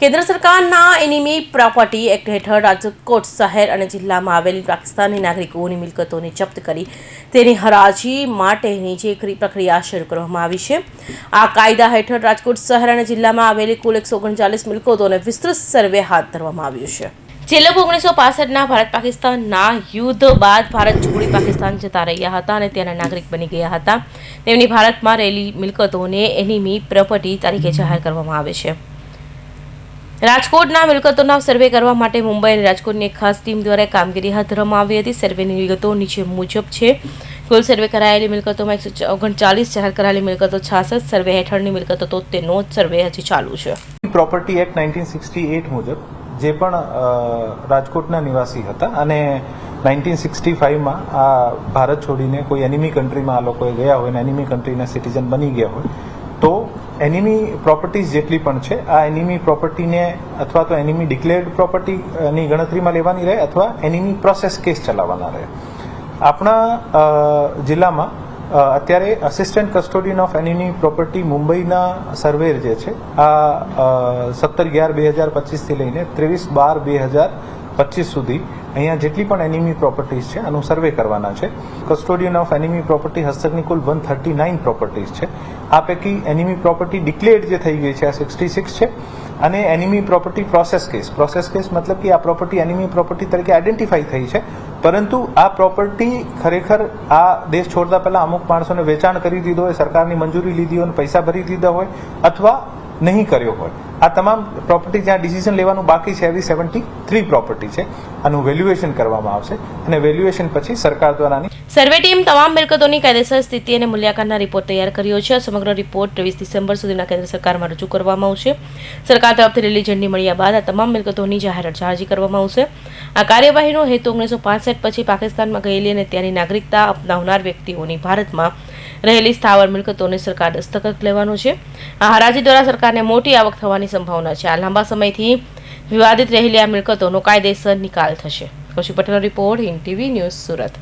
કેન્દ્ર સરકારના enemy property act હેઠળ રાજકોટ શહેર અને જિલ્લામાં આવેલી પાકિસ્તાની નાગરિકોની મિલકતોને જપ્ત કરી તેની હરાજી માટેની જે પ્રક્રિયા શરૂ કરવામાં આવી છે. આ કાયદા હેઠળ રાજકોટ શહેર અને જિલ્લામાં આવેલી કુલ એકસો ઓગણચાલીસ મિલકતોને વિસ્તૃત સર્વે હાથ ધરવામાં આવ્યું છે. જે લોકો ઓગણીસો પાસઠના ભારત પાકિસ્તાનના યુદ્ધ બાદ ભારત છોડી પાકિસ્તાન જતા રહ્યા હતા અને ત્યાંના નાગરિક બની ગયા હતા. તેમની ભારતમાં રહેલી મિલકતોને એનિમી પ્રોપર્ટી તરીકે જાહેર કરવામાં આવે છે. રાજકોટના મિલકતોના સર્વે કરવા માટે મુંબઈ અને રાજકોટની એક ખાસ ટીમ દ્વારા કામગીરી હાથ ધરવામાં આવી હતી. સર્વેની વિગતો નીચે મુજબ છે. કુલ સર્વે કરાયેલી મિલકતોમાં એકસો ઓગણચાલીસ જાહેર કરાયેલી મિલકતો છાસઠ, સર્વે હેઠળની મિલકતો તોતેરનો સર્વે હજી ચાલુ છે. Property act nineteen sixty eight મુજબ જે પણ રાજકોટના નિવાસી હતા અને નાઇન્ટીન સિક્સટી ફાઇવમાં આ ભારત છોડીને કોઈ એનિમી કન્ટ્રીમાં આ લોકોએ ગયા હોય અને એનિમી કન્ટ્રીના સિટીઝન બની ગયા હોય, તો એનિમી પ્રોપર્ટીઝ જેટલી પણ છે, આ એનિમી પ્રોપર્ટીને અથવા તો એનિમી ડિક્લેર્ડ પ્રોપર્ટીની ગણતરીમાં લેવાની રહે અથવા એનિમી પ્રોસેસ કેસ ચલાવવાના રહે. આપણા જિલ્લામાં અત્યારે assistant custodian of enemy property મુંબઈના સર્વેર જે છે, આ સત્તર અગિયાર બે હજાર પચીસથી લઈને ત્રેવીસ બાર બે હજાર પચીસ સુધી અહીંયા જેટલી પણ એનિમી પ્રોપર્ટીઝ છે, આનું સર્વે કરવાના છે. કસ્ટોડિયન ઓફ એનિમી પ્રોપર્ટી હસ્તકની કુલ વન થર્ટી નાઇન પ્રોપર્ટીઝ છે. આ પૈકી એનિમી પ્રોપર્ટી ડિક્લેર્ડ જે થઈ ગઈ છે, આ સિક્સટી સિક્સ છે. અને enemy property process case process case મતલબ કે આ પ્રોપર્ટી એનિમી પ્રોપર્ટી તરીકે આઈડેન્ટિફાઈ થઈ છે. પરંતુ આ પ્રોપર્ટી ખરેખર આ દેશ છોડતા પહેલા અમુક માણસોને વેચાણ કરી દીધો હોય, સરકારની મંજૂરી લીધી હોય પૈસા ભરી દીધા હોય અથવા નહીં કર્યો હોય. આ તમામ પ્રોપર્ટી જ્યાં ડિસિઝન લેવાનું બાકી છે, એવી સેવન્ટી થ્રી પ્રોપર્ટી છે. આનું વેલ્યુએશન કરવામાં આવશે અને વેલ્યુએશન પછી સરકાર દ્વારા સર્વે ટીમ તમામ મિલકતોની કાયદેસર સ્થિતિ અને મૂલ્યાંકનના રિપોર્ટ તૈયાર કર્યો છે. સમગ્ર રિપોર્ટ ત્રેવીસ ડિસેમ્બર સુધીના કેન્દ્ર સરકારમાં રજૂ કરવામાં આવશે. સરકાર તરફથી લીલી ઝંડી મળ્યા બાદ આ તમામ મિલકતોની જાહેર જાહેરજી કરવામાં આવશે. આ કાર્યવાહીનો હેતુ ઓગણીસો પાસઠ પછી પાકિસ્તાનમાં ગયેલી અને ત્યાંની નાગરિકતા અપનાવનાર વ્યક્તિઓની ભારતમાં રહેલી સ્થાવર મિલકતોને સરકાર દસ્તખત લેવાનો છે. આ હરાજી દ્વારા સરકારને મોટી આવક થવાની સંભાવના છે. આ લાંબા સમયથી વિવાદિત રહેલી આ મિલકતોનો કાયદેસર નિકાલ થશે. કૌશિક પટેલનો report Hind TV news Surat.